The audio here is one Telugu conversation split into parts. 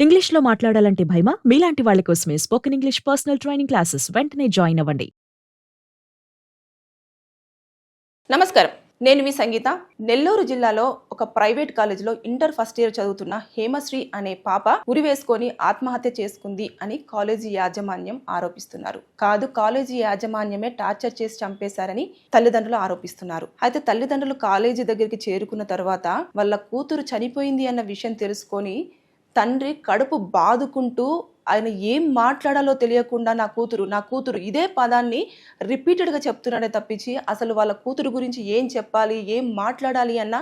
ఇంగ్లీష్లో మాట్లాడాలంటే భయమా? మీలాంటి వాళ్ళ కోసమే spoken English personal training classes వెంటనే జాయిన్ అవ్వండి. నమస్కారం. నేను మీ సంగీత. నెల్లూరు జిల్లాలో ఒక ప్రైవేట్ కాలేజీలో ఇంటర్ ఫస్ట్ ఇయర్ చదువుతున్న హేమశ్రీ అనే పాప ఉరి వేసుకొని ఆత్మహత్య చేసుకుంది అని కాలేజీ యాజమాన్యం ఆరోపిస్తున్నారు. కాదు కాలేజీ యాజమాన్యమే టార్చర్ చేసి చంపేశారని తల్లిదండ్రులు ఆరోపిస్తున్నారు. అయితే తల్లిదండ్రులు కాలేజీ దగ్గరికి చేరుకున్న తర్వాత వాళ్ళ కూతురు చనిపోయింది అన్న విషయం తెలుసుకొని తండ్రి కడుపు బాదుకుంటూ ఆయన ఏం మాట్లాడాలో తెలియకుండా నా కూతురు నా కూతురు ఇదే పదాన్ని రిపీటెడ్గా చెప్తున్నాడే తప్పించి అసలు వాళ్ళ కూతురు గురించి ఏం చెప్పాలి ఏం మాట్లాడాలి అన్న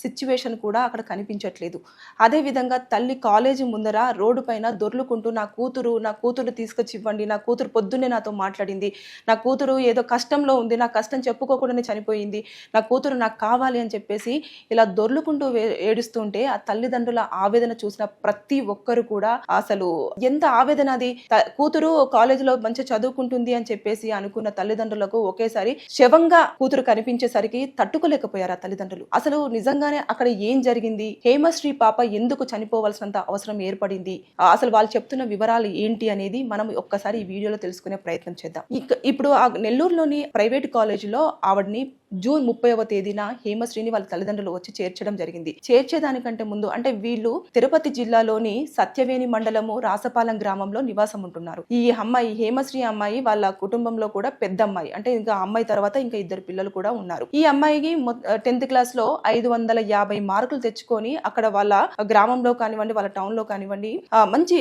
సిచ్యువేషన్ కూడా అక్కడ కనిపించట్లేదు. అదేవిధంగా తల్లి కాలేజీ ముందర రోడ్డు పైన దొర్లుకుంటూ నా కూతురు నా కూతురు తీసుకొచ్చి ఇవ్వండి నా కూతురు పొద్దున్నే నాతో మాట్లాడింది నా కూతురు ఏదో కష్టంలో ఉంది నా కష్టం చెప్పుకోకుండానే చనిపోయింది నా కూతురు నాకు కావాలి అని చెప్పేసి ఇలా దొర్లుకుంటూ వే- ఏడుస్తుంటే ఆ తల్లిదండ్రుల ఆవేదన చూసిన ప్రతి ఒక్కరు కూడా అసలు ఎంత ఆవేదన అది. కూతురు కాలేజీలో మంచి చదువుకుంటుంది అని చెప్పేసి అనుకున్న తల్లిదండ్రులకు ఒకేసారి శవంగా కూతురు కనిపించేసరికి తట్టుకోలేకపోయారు ఆ తల్లిదండ్రులు. అసలు నిజంగానే అక్కడ ఏం జరిగింది? హేమశ్రీ పాప ఎందుకు చనిపోవాల్సినంత అవసరం ఏర్పడింది? అసలు వాళ్ళు చెప్తున్న వివరాలు ఏంటి అనేది మనం ఒక్కసారి ఈ వీడియోలో తెలుసుకునే ప్రయత్నం చేద్దాం. ఇప్పుడు ఆ నెల్లూరులోని ప్రైవేట్ కాలేజీలో ఆవిడని జూన్ ముప్పైవ తేదీన హేమశ్రీని వాళ్ళ తల్లిదండ్రులు వచ్చి చేర్చడం జరిగింది. చేర్చేదానికంటే ముందు అంటే వీళ్ళు తిరుపతి జిల్లాలోని సత్యవేణి మండలము రాసపాలెం గ్రామంలో నివాసం ఉంటున్నారు. ఈ అమ్మాయి హేమశ్రీ అమ్మాయి వాళ్ళ కుటుంబంలో కూడా పెద్ద అమ్మాయి అంటే ఇంకా అమ్మాయి తర్వాత ఇంకా ఇద్దరు పిల్లలు కూడా ఉన్నారు. ఈ అమ్మాయికి టెన్త్ క్లాస్లో ఐదు వందల యాభై మార్కులు తెచ్చుకొని అక్కడ వాళ్ళ గ్రామంలో కానివ్వండి వాళ్ళ టౌన్లో కానివ్వండి ఆ, మంచి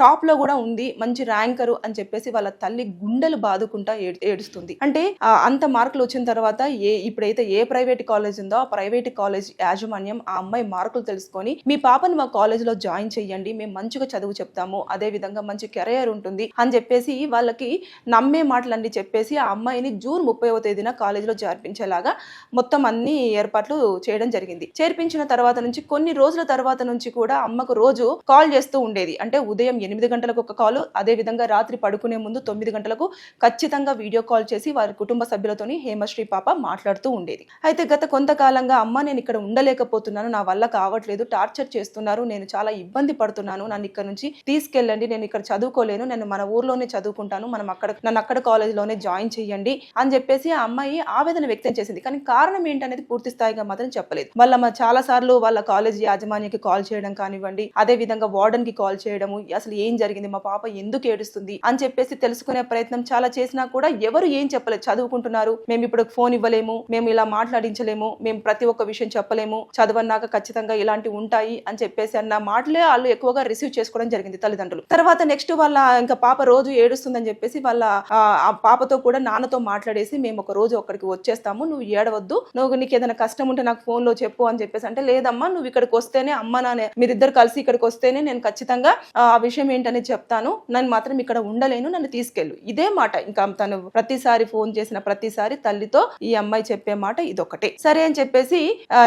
టాప్లో కూడా ఉంది మంచి ర్యాంకరు అని చెప్పేసి వాళ్ళ తల్లి గుండెలు బాదుకుంటా ఏడు- ఏడుస్తుంది. అంటే అంత మార్కులు వచ్చిన తర్వాత ఏ ఇప్పుడైతే ఏ ప్రైవేట్ కాలేజ్ ఉందో ఆ ప్రైవేట్ కాలేజ్ యాజమాన్యం ఆ అమ్మాయి మార్కులు తెలుసుకొని మీ పాపని మా కాలేజ్లో జాయిన్ చేయండి మేము మంచిగా చదువు చెప్తాము అదే విధంగా మంచి కెరియర్ ఉంటుంది అని చెప్పేసి వాళ్ళకి నమ్మే మాటలన్నీ చెప్పేసి ఆ అమ్మాయిని జూన్ ముప్పైవ తేదీన కాలేజీలో చేర్పించేలాగా మొత్తం అన్ని ఏర్పాట్లు చేయడం జరిగింది. చేర్పించిన తర్వాత నుంచి కొన్ని రోజుల తర్వాత నుంచి కూడా అమ్మకు రోజు కాల్ చేస్తూ ఉండేది. అంటే ఉదయం ఎనిమిది గంటలకు ఒక కాల్ అదే విధంగా రాత్రి పడుకునే ముందు తొమ్మిది గంటలకు ఖచ్చితంగా వీడియో కాల్ చేసి వారి కుటుంబ సభ్యులతోని హేమశ్రీ పాప మాట్లాడుతూ ఉండేది. అయితే గత కొంతకాలంగా అమ్మ నేను ఇక్కడ ఉండలేకపోతున్నాను నా వల్ల కావట్లేదు టార్చర్ చేస్తున్నారు నేను చాలా ఇబ్బంది పడుతున్నాను నన్ను ఇక్కడ నుంచి తీసుకెళ్ళండి నేను ఇక్కడ చదువుకోలేను నేను మన ఊర్లోనే చదువుకుంటాను మనం అక్కడ నన్ను అక్కడ కాలేజీలోనే జాయిన్ చేయండి అని చెప్పేసి ఆ అమ్మాయి ఆవేదన వ్యక్తం చేసింది. కానీ కారణం ఏంటనేది పూర్తి స్థాయిగా మాత్రం చెప్పలేదు. వాళ్ళ మా చాలా సార్లు వాళ్ళ కాలేజ్ యాజమాన్యకి కాల్ చేయడం కానివ్వండి అదే విధంగా వార్డెన్కి కాల్ చేయడము అసలు ఏం జరిగింది మా పాప ఎందుకు ఏడుస్తుంది? అని చెప్పేసి తెలుసుకునే ప్రయత్నం చాలా చేసినా కూడా ఎవరు ఏం చెప్పలేదు. చదువుకుంటున్నారు మేము ఇప్పుడు ఫోన్ చెప్పలేము మేము ఇలా మాట్లాడించలేము మేము ప్రతి ఒక్క విషయం చెప్పలేము చదవన్నాక ఖచ్చితంగా ఇలాంటివి ఉంటాయి అని చెప్పేసి అన్న మాటలే వాళ్ళు ఎక్కువగా రిసీవ్ చేసుకోవడం జరిగింది తల్లిదండ్రులు. తర్వాత నెక్స్ట్ వాళ్ళ ఇంకా పాప రోజు ఏడుస్తుందని చెప్పేసి వాళ్ళ ఆ, పాపతో కూడా నాన్నతో మాట్లాడేసి మేము ఒక రోజు అక్కడికి వచ్చేస్తాము నువ్వు ఏడవద్దు నువ్వు నీకు ఏదైనా కష్టం ఉంటే నాకు ఫోన్లో చెప్పు అని చెప్పేసి అంటే లేదమ్మా నువ్వు ఇక్కడికి వస్తేనే అమ్మ నాన్న మీరిద్దరు కలిసి ఇక్కడికి వస్తేనే నేను ఖచ్చితంగా ఆ విషయం ఏంటని చెప్తాను నన్ను మాత్రం ఇక్కడ ఉండలేను నన్ను తీసుకెళ్ళు. ఇదే మాట. ఇంకా తను ప్రతిసారి ఫోన్ చేసిన ప్రతిసారి తల్లితో ఈ అమ్మ అమ్మాయి చెప్పే మాట ఇదొకటే సరే అని చెప్పేసి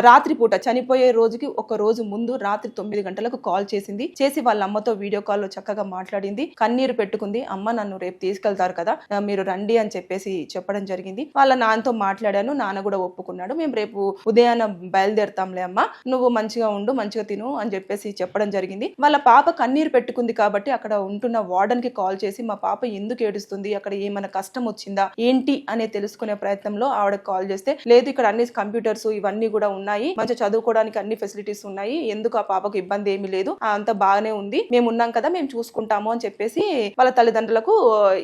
రాత్రిపూట రాత్రి పూట చనిపోయే రోజుకి ఒక రోజు ముందు రాత్రి తొమ్మిది గంటలకు కాల్ చేసింది. చేసి వాళ్ళ అమ్మతో వీడియో కాల్లో చక్కగా మాట్లాడింది. కన్నీరు పెట్టుకుంది. అమ్మ నన్ను రేపు తీసుకెళ్తారు కదా మీరు రండి అని చెప్పేసి చెప్పడం జరిగింది. వాళ్ళ నాన్నతో మాట్లాడాను. నాన్న కూడా ఒప్పుకున్నాడు. మేము రేపు ఉదయాన్న బయలుదేరుతాంలే అమ్మ. నువ్వు మంచిగా ఉండు మంచిగా తిను అని చెప్పేసి చెప్పడం జరిగింది. వాళ్ళ పాప కన్నీరు పెట్టుకుంది కాబట్టి అక్కడ ఉంటున్న వార్డెన్కి కాల్ చేసి మా పాప ఎందుకు ఏడుస్తుంది? అక్కడ ఏమైనా కష్టం వచ్చిందా? ఏంటి? అనే తెలుసుకునే ప్రయత్నంలో ఆవిడ కాల్ చేస్తే లేదు ఇక్కడ అన్ని కంప్యూటర్స్ ఇవన్నీ కూడా ఉన్నాయి. మంచి చదువుకోవడానికి అన్ని ఫెసిలిటీస్ ఉన్నాయి. ఎందుకు ఆ పాపకు ఇబ్బంది ఏమీ లేదు. అంత బాగానే ఉంది. మేము ఉన్నాం కదా మేము చూసుకుంటాము అని చెప్పేసి వాళ్ళ తల్లిదండ్రులకు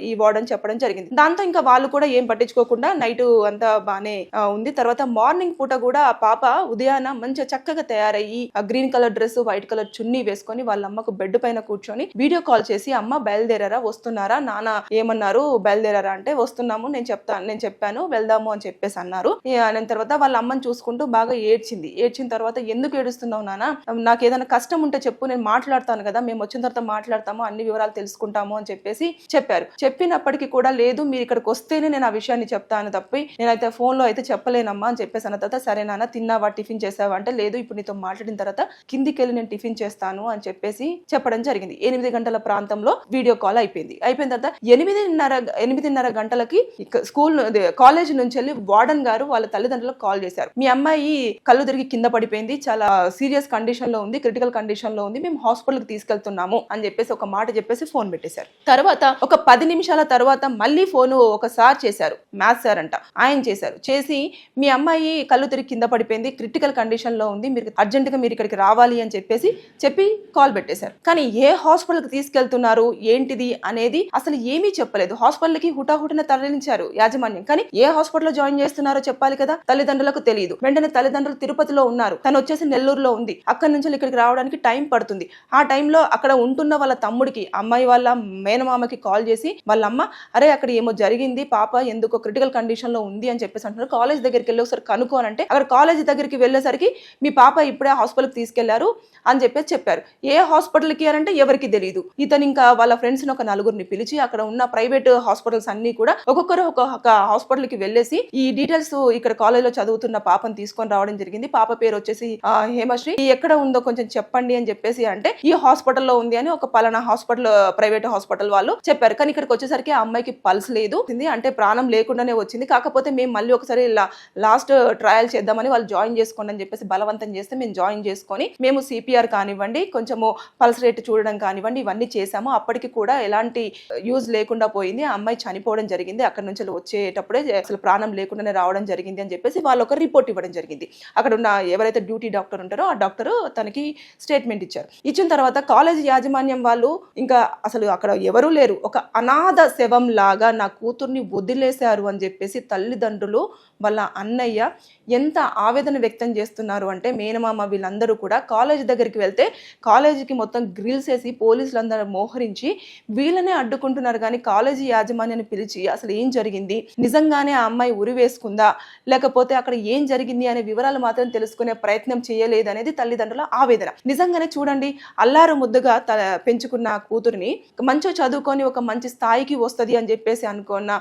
ఈ వార్డన్ చెప్పడం జరిగింది. దాంతో ఇంకా వాళ్ళు కూడా ఏం పట్టించుకోకుండా నైట్ అంతా బాగానే ఉంది. తర్వాత మార్నింగ్ పూట కూడా ఆ పాప ఉదయాన మంచిగా చక్కగా తయారయ్యి ఆ green colour dress white colour చున్నీ వేసుకొని వాళ్ళ అమ్మకు బెడ్ పైన కూర్చొని వీడియో కాల్ చేసి అమ్మ బయలుదేరారా? వస్తున్నారా? నాన్న ఏమన్నారు? బయలుదేరారా? అంటే వస్తున్నాము నేను చెప్తాను నేను చెప్పాను వెళ్దాము అని చెప్పేసి అన్నారు. అనే తర్వాత వాళ్ళ అమ్మని చూసుకుంటూ బాగా ఏడ్చింది. ఏడ్చిన తర్వాత ఎందుకు ఏడుస్తున్నావు నాన్న? నాకు ఏదైనా కష్టం ఉంటే చెప్పు నేను మాట్లాడతాను కదా మేము వచ్చిన తర్వాత మాట్లాడతాము అన్ని వివరాలు తెలుసుకుంటాము అని చెప్పేసి చెప్పారు. చెప్పినప్పటికీ కూడా లేదు మీరు ఇక్కడికి వస్తేనే నేను ఆ విషయాన్ని చెప్తాను తప్పి నేనైతే ఫోన్లో అయితే చెప్పలేనమ్మా అని చెప్పేసి అన్న తర్వాత సరే నాన్న తిన్నావా టిఫిన్ చేసావా? అంటే లేదు ఇప్పుడు నీతో మాట్లాడిన తర్వాత కిందికి వెళ్ళి నేను టిఫిన్ చేస్తాను అని చెప్పేసి చెప్పడం జరిగింది. ఎనిమిది గంటల ప్రాంతంలో వీడియో కాల్ అయిపోయింది. అయిపోయిన తర్వాత ఎనిమిదిన్నర ఎనిమిదిన్నర గంటలకి స్కూల్ కాలేజ్ నుంచి వెళ్ళి వార్డెన్ గారు వాళ్ళ తల్లిదండ్రులకు కాల్ చేశారు. మీ అమ్మాయి కళ్ళు తిరిగి కింద పడిపోయింది చాలా సీరియస్ కండిషన్లో ఉంది క్రిటికల్ కండిషన్లో ఉంది మేము హాస్పిటల్కి తీసుకెళ్తున్నాము అని చెప్పేసి ఒక మాట చెప్పేసి ఫోన్ పెట్టేశారు. తర్వాత ఒక పది నిమిషాల తర్వాత మళ్ళీ ఫోన్ ఒకసారి చేశారు మ్యాథ్స్ సార్ అంట. ఆయన చేశారు. చేసి మీ అమ్మాయి కళ్ళు తిరిగి కింద పడిపోయింది క్రిటికల్ కండిషన్లో ఉంది మీరు అర్జెంట్గా మీరు ఇక్కడికి రావాలి అని చెప్పేసి చెప్పి కాల్ పెట్టేశారు. కానీ ఏ హాస్పిటల్కి తీసుకెళ్తున్నారు ఏంటిది అనేది అసలు ఏమీ చెప్పలేదు. హాస్పిటల్కి హుటాహుటిన తరలించారు యాజమాన్యం. కానీ ఏ హాస్పిటల్లో జాయిన్ చేస్తున్నారో చెప్పాలి కదా? తల్లిదండ్రులకు తెలియదు వెంటనే తల్లిదండ్రులు తిరుపతిలో ఉన్నారు. తను వచ్చేసి నెల్లూరులో ఉంది. అక్కడి నుంచి ఇక్కడికి రావడానికి టైం పడుతుంది. ఆ టైంలో అక్కడ ఉంటున్న వాళ్ళ తమ్ముడికి అమ్మాయి వాళ్ళ మేనమామకి కాల్ చేసి వాళ్ళ అమ్మ అరే అక్కడ ఏమో జరిగింది. పాప ఎందుకో క్రిటికల్ కండిషన్లో ఉంది అని చెప్పేసి అంటున్నారు. కాలేజ్ దగ్గరికి వెళ్ళి ఒకసారి కనుక్కోనంటే అక్కడ కాలేజ్ దగ్గరికి వెళ్ళేసరికి మీ పాప ఇప్పుడే హాస్పిటల్కి తీసుకెళ్ళారు అని చెప్పేసి చెప్పారు. ఏ హాస్పిటల్కి అని అంటే ఎవరికి తెలియదు ఇతను ఇంకా వాళ్ళ ఫ్రెండ్స్ ఒక నలుగురిని పిలిచి అక్కడ ఉన్న ప్రైవేట్ హాస్పిటల్స్ అన్ని కూడా ఒక్కొక్కరు ఒక్కొక్క హాస్పిటల్కి వెళ్ళేసి ఈ డీటెయిల్స్ ఇక్కడ కాలేజ్లో చదువుతున్న పాపని తీసుకొని రావడం జరిగింది. పాప పేరు వచ్చేసి హేమశ్రీ. ఎక్కడ ఉందో కొంచెం చెప్పండి అని చెప్పేసి అంటే ఈ హాస్పిటల్లో ఉంది అని ఒక పలానా హాస్పిటల్ ప్రైవేట్ హాస్పిటల్ వాళ్ళు చెప్పారు. కానీ ఇక్కడికి వచ్చేసరికి ఆ అమ్మాయికి పల్స్ లేదు. అంటే ప్రాణం లేకుండానే వచ్చింది. కాకపోతే మేము మళ్ళీ ఒకసారి లాస్ట్ ట్రయల్ చేద్దామని వాళ్ళు జాయిన్ చేసుకోండి అని చెప్పేసి బలవంతం చేస్తే మేము జాయిన్ చేసుకొని మేము సిపిఆర్ కానివ్వండి కొంచెము పల్స్ రేట్ చూడడం కానివ్వండి ఇవన్నీ చేసాము అప్పటికి కూడా ఎలాంటి యూజ్ లేకుండా పోయింది. ఆ అమ్మాయి చనిపోవడం జరిగింది. అక్కడ నుంచి వచ్చేటప్పుడే అసలు ప్రాణం లేకుండానే రావడం జరిగింది అని చెప్పేసి వాళ్ళు ఒక రిపోర్ట్ ఇవ్వడం జరిగింది. అక్కడ ఉన్న ఎవరైతే డ్యూటీ డాక్టర్ ఉంటారో ఆ డాక్టర్ తనకి స్టేట్మెంట్ ఇచ్చారు. ఇచ్చిన తర్వాత కాలేజ్ యాజమాన్యం వాళ్ళు ఇంకా అసలు అక్కడ ఎవరూ లేరు. ఒక అనాథ శవం లాగా నా కూతుర్ని వదిలేశారు అని చెప్పేసి తల్లిదండ్రులు వాళ్ళ అన్నయ్య ఎంత ఆవేదన వ్యక్తం చేస్తున్నారు అంటే మేనమామ వీళ్ళందరూ కూడా కాలేజ్ దగ్గరికి వెళ్తే కాలేజీకి మొత్తం గ్రిల్స్ వేసి పోలీసులందరూ మోహరించి వీళ్ళనే అడ్డుకుంటున్నారు. కానీ కాలేజీ యాజమాన్యాన్ని పిలిచి అసలు ఏం జరిగింది? నిజంగానే ఆ అమ్మాయి ఉరి చేసుకుందా? లేకపోతే అక్కడ ఏం జరిగింది అనే వివరాలు మాత్రం తెలుసుకునే ప్రయత్నం చేయలేదనేది తల్లిదండ్రుల ఆవేదన. నిజంగానే చూడండి అల్లారు ముద్దుగా త పెంచుకున్న కూతురిని మంచిగా చదువుకొని ఒక మంచి స్థాయికి వస్తుంది అని చెప్పేసి అనుకున్న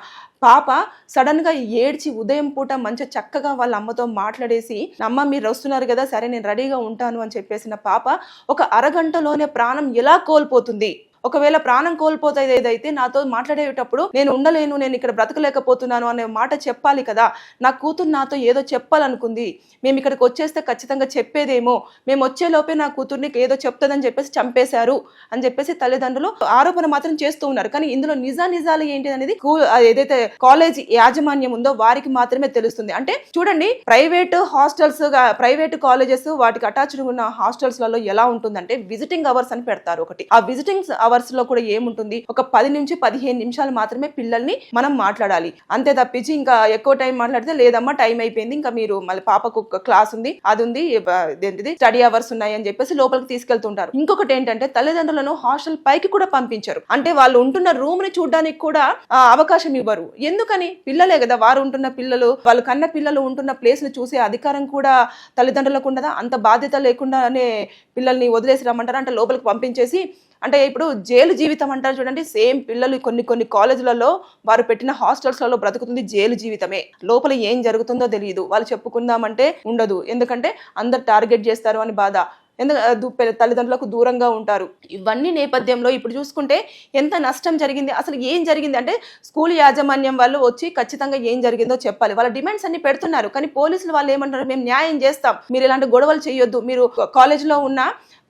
పాప సడన్గా ఏడ్చి ఉదయం పూట మంచిగా చక్కగా వాళ్ళ అమ్మతో మాట్లాడేసి అమ్మ మీరు వస్తున్నారు కదా సరే నేను రెడీగా ఉంటాను అని చెప్పేసిన పాప ఒక అరగంటలోనే ప్రాణం ఎలా కోల్పోతుంది? ఒకవేళ ప్రాణం కోల్పోతుంది ఏదైతే నాతో మాట్లాడేటప్పుడు నేను ఉండలేను నేను ఇక్కడ బ్రతకలేకపోతున్నాను అనే మాట చెప్పాలి కదా. నా కూతురు నాతో ఏదో చెప్పాలనుకుంది. మేము ఇక్కడికి వచ్చేస్తే ఖచ్చితంగా చెప్పేదేమో. మేము వచ్చేలోపే నా కూతుర్ని ఏదో చెప్తుందని చెప్పేసి చంపేశారు అని చెప్పేసి తల్లిదండ్రులు ఆరోపణ మాత్రం చేస్తూ ఉన్నారు. కానీ ఇందులో నిజా నిజాలు ఏంటి అనేది కూ- ఏదైతే కాలేజ్ యాజమాన్యం ఉందో వారికి మాత్రమే తెలుస్తుంది. అంటే చూడండి ప్రైవేట్ హాస్టల్స్ ప్రైవేట్ కాలేజెస్ వాటికి అటాచ్డ్ ఉన్న హాస్టల్స్లలో ఎలా ఉంటుందంటే విజిటింగ్ అవర్స్ అని పెడతారు ఒకటి. ఆ విజిటింగ్ అవర్స్ లో కూడా ఏముంటుంది? ఒక పది నుంచి పదిహేను నిమిషాలు మాత్రమే పిల్లల్ని మనం మాట్లాడాలి. అంతే తప్పించి ఇంకా ఎక్కువ టైం మాట్లాడితే లేదమ్మా టైం అయిపోయింది ఇంకా మీరు మళ్ళీ పాపకు ఒక క్లాస్ ఉంది అది ఉంది ఏంటిది స్టడీ అవర్స్ ఉన్నాయి అని చెప్పేసి లోపలికి తీసుకెళ్తుంటారు. ఇంకొకటి ఏంటంటే తల్లిదండ్రులను హాస్టల్ పైకి కూడా పంపించరు. అంటే వాళ్ళు ఉంటున్న రూమ్ని చూడడానికి కూడా అవకాశం ఇవ్వరు. ఎందుకని? పిల్లలే కదా వారు ఉంటున్న పిల్లలు వాళ్ళు కన్న పిల్లలు ఉంటున్న ప్లేస్ని చూసే అధికారం కూడా తల్లిదండ్రులకు ఉండదా? అంత బాధ్యత లేకుండానే పిల్లల్ని వదిలేసి రమ్మంటారు? అంటే లోపలికి పంపించేసి అంటే ఇప్పుడు జైలు జీవితం అంటారు చూడండి సేమ్ పిల్లలు కొన్ని కొన్ని కాలేజీలలో వారు పెట్టిన హాస్టల్స్లలో బ్రతుకుతుంది జైలు జీవితమే. లోపల ఏం జరుగుతుందో తెలియదు. వాళ్ళు చెప్పుకుందామంటే ఉండదు. ఎందుకంటే అందరు టార్గెట్ చేస్తారు అని బాధ. ఎందుకంటే తల్లిదండ్రులకు దూరంగా ఉంటారు. ఇవన్నీ నేపథ్యంలో ఇప్పుడు చూసుకుంటే ఎంత నష్టం జరిగింది అసలు ఏం జరిగింది అంటే స్కూల్ యాజమాన్యం వాళ్ళు వచ్చి ఖచ్చితంగా ఏం జరిగిందో చెప్పాలి. వాళ్ళ డిమాండ్స్ అన్ని పెడుతున్నారు. కానీ పోలీసులు వాళ్ళు ఏమంటారు మేము న్యాయం చేస్తాం. మీరు ఇలాంటి గొడవలు చేయొద్దు. మీరు కాలేజీలో ఉన్న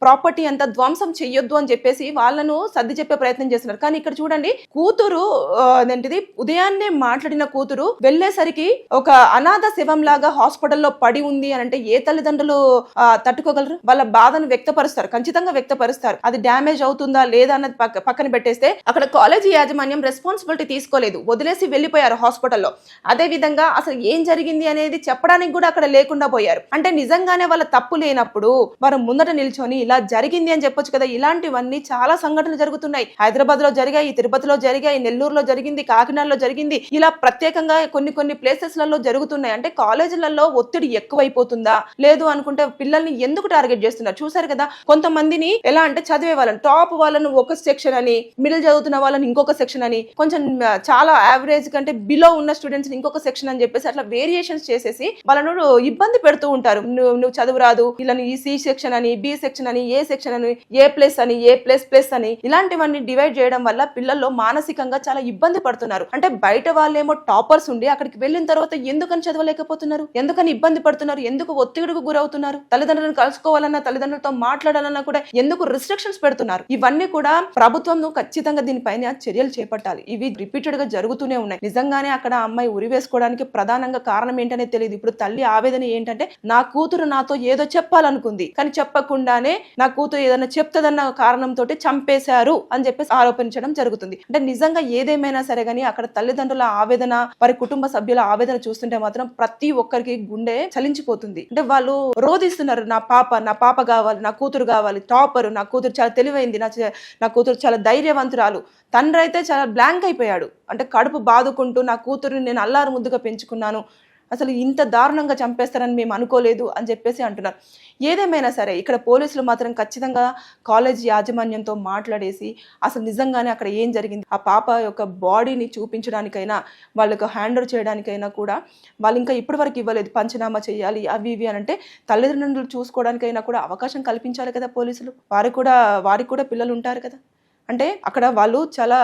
ప్రాపర్టీ అంతా ధ్వంసం చెయ్యొద్దు అని చెప్పేసి వాళ్ళను సర్ది చెప్పే ప్రయత్నం చేస్తున్నారు. కానీ ఇక్కడ చూడండి కూతురు అదేంటిది ఉదయాన్నే మాట్లాడిన కూతురు వెళ్ళేసరికి ఒక అనాథ శివం లాగా హాస్పిటల్లో పడి ఉంది అని అంటే ఏ తల్లిదండ్రులు తట్టుకోగలరు? వాళ్ళ బాధను వ్యక్తపరుస్తారు ఖచ్చితంగా వ్యక్తపరుస్తారు. అది డ్యామేజ్ అవుతుందా లేదా అన్నది పక్క- పక్కన పెట్టేస్తే అక్కడ కాలేజీ యాజమాన్యం రెస్పాన్సిబిలిటీ తీసుకోలేదు. వదిలేసి వెళ్ళిపోయారు హాస్పిటల్లో. అదే విధంగా అసలు ఏం జరిగింది అనేది చెప్పడానికి కూడా అక్కడ లేకుండా పోయారు. అంటే నిజంగానే వాళ్ళ తప్పు లేనప్పుడు వారు ముందట నిల్చొని ఇలా జరిగింది అని చెప్పొచ్చు కదా. ఇలాంటివన్నీ చాలా సంఘటనలు జరుగుతున్నాయి. హైదరాబాద్లో జరిగాయి తిరుపతిలో జరిగాయి నెల్లూరులో జరిగింది కాకినాడలో జరిగింది. ఇలా ప్రత్యేకంగా కొన్ని కొన్ని ప్లేసెస్లలో జరుగుతున్నాయి. అంటే కాలేజీలలో ఒత్తిడి ఎక్కువైపోతుందా? లేదు అనుకుంటే పిల్లల్ని ఎందుకు టార్గెట్ చేస్తున్నారు? చూసారు కదా కొంతమందిని ఎలా అంటే చదివే వాళ్ళని టాప్ వాళ్ళని ఒక సెక్షన్ అని మిడిల్ చదువుతున్న వాళ్ళని ఇంకొక సెక్షన్ అని కొంచెం చాలా యావరేజ్ కంటే బిలో ఉన్న స్టూడెంట్స్ ఇంకొక సెక్షన్ అని చెప్పేసి అట్లా వేరియేషన్స్ చేసేసి వాళ్ళను ఇబ్బంది పెడుతూ ఉంటారు. నువ్వు నువ్వు చదువు రాదు ఇలా ఈ సి సెక్షన్ అని బి సెక్షన్ అని అని ఏ సెక్షన్ అని ఏ ప్లస్ అని ఏ ప్లస్ ప్లస్ అని ఇలాంటివన్నీ డివైడ్ చేయడం వల్ల పిల్లల్లో మానసికంగా చాలా ఇబ్బంది పడుతున్నారు. అంటే బయట వాళ్ళేమో టాపర్స్ ఉండి అక్కడికి వెళ్ళిన తర్వాత ఎందుకని చదవలేకపోతున్నారు? ఎందుకని ఇబ్బంది పడుతున్నారు? ఎందుకు ఒత్తిడికి గురవుతున్నారు? తల్లిదండ్రులను కలుసుకోవాలన్నా తల్లిదండ్రులతో మాట్లాడాలన్నా కూడా ఎందుకు రిస్ట్రిక్షన్స్ పెడుతున్నారు? ఇవన్నీ కూడా ప్రభుత్వం ఖచ్చితంగా దీనిపైన చర్యలు చేపట్టాలి. ఇవి రిపీటెడ్గా జరుగుతూనే ఉన్నాయి. నిజంగానే అక్కడ అమ్మాయి ఉరి వేసుకోవడానికి ప్రధానంగా కారణం ఏంటనే తెలియదు ఇప్పుడు తల్లి ఆవేదన ఏంటంటే నా కూతురు నాతో ఏదో చెప్పాలనుకుంది. కానీ చెప్పకుండానే నా కూతురు ఏదైనా చెప్తుందన్న కారణంతో చంపేశారు అని చెప్పేసి ఆరోపించడం జరుగుతుంది. అంటే నిజంగా ఏదేమైనా సరే కానీ అక్కడ తల్లిదండ్రుల ఆవేదన వారి కుటుంబ సభ్యుల ఆవేదన చూస్తుంటే మాత్రం ప్రతి ఒక్కరికి గుండె చలించిపోతుంది. అంటే వాళ్ళు రోధిస్తున్నారు నా పాప నా పాప కావాలి నా కూతురు కావాలి టాపర్ నా కూతురు చాలా తెలివైంది నా నా కూతురు చాలా ధైర్యవంతురాలు తండ్రి అయితే చాలా బ్లాంక్ అయిపోయాడు. అంటే కడుపు బాదుకుంటూ నా కూతురుని నేను అల్లారు ముద్దుగా పెంచుకున్నాను అసలు ఇంత దారుణంగా చంపేస్తారని మేము అనుకోలేదు అని చెప్పేసి అంటున్నారు. ఏదేమైనా సరే ఇక్కడ పోలీసులు మాత్రం ఖచ్చితంగా కాలేజ్ యాజమాన్యంతో మాట్లాడేసి అసలు నిజంగానే అక్కడ ఏం జరిగింది? ఆ పాప యొక్క బాడీని చూపించడానికైనా వాళ్ళకు హ్యాండ్ చేయడానికైనా కూడా వాళ్ళు ఇంకా ఇప్పటివరకు ఇవ్వలేదు. పంచనామా చేయాలి అవి ఇవి అని అంటే తల్లిదండ్రులు చూసుకోవడానికైనా కూడా అవకాశం కల్పించాలి కదా పోలీసులు. వారికి కూడా వారికి కూడా పిల్లలు ఉంటారు కదా. అంటే అక్కడ వాళ్ళు చాలా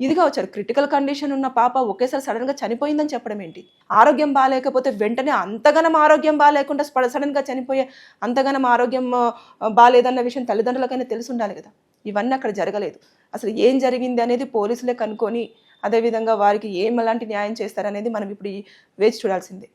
ఇదిగా వచ్చారు. క్రిటికల్ కండిషన్ ఉన్న పాప ఒకేసారి సడన్గా చనిపోయిందని చెప్పడం ఏంటి? ఆరోగ్యం బాగాలేకపోతే వెంటనే అంతగనం ఆరోగ్యం బాగాలేకుండా సడన్ సడన్గా చనిపోయే అంతగనం ఆరోగ్యం బాగాలేదన్న విషయం తల్లిదండ్రులకైనా తెలిసి ఉండాలి కదా? ఇవన్నీ అక్కడ జరగలేదు. అసలు ఏం జరిగింది అనేది పోలీసులే కనుక్కొని అదేవిధంగా వారికి ఏం ఎలాంటి న్యాయం చేస్తారనేది మనం ఇప్పుడు వేచి చూడాల్సిందే.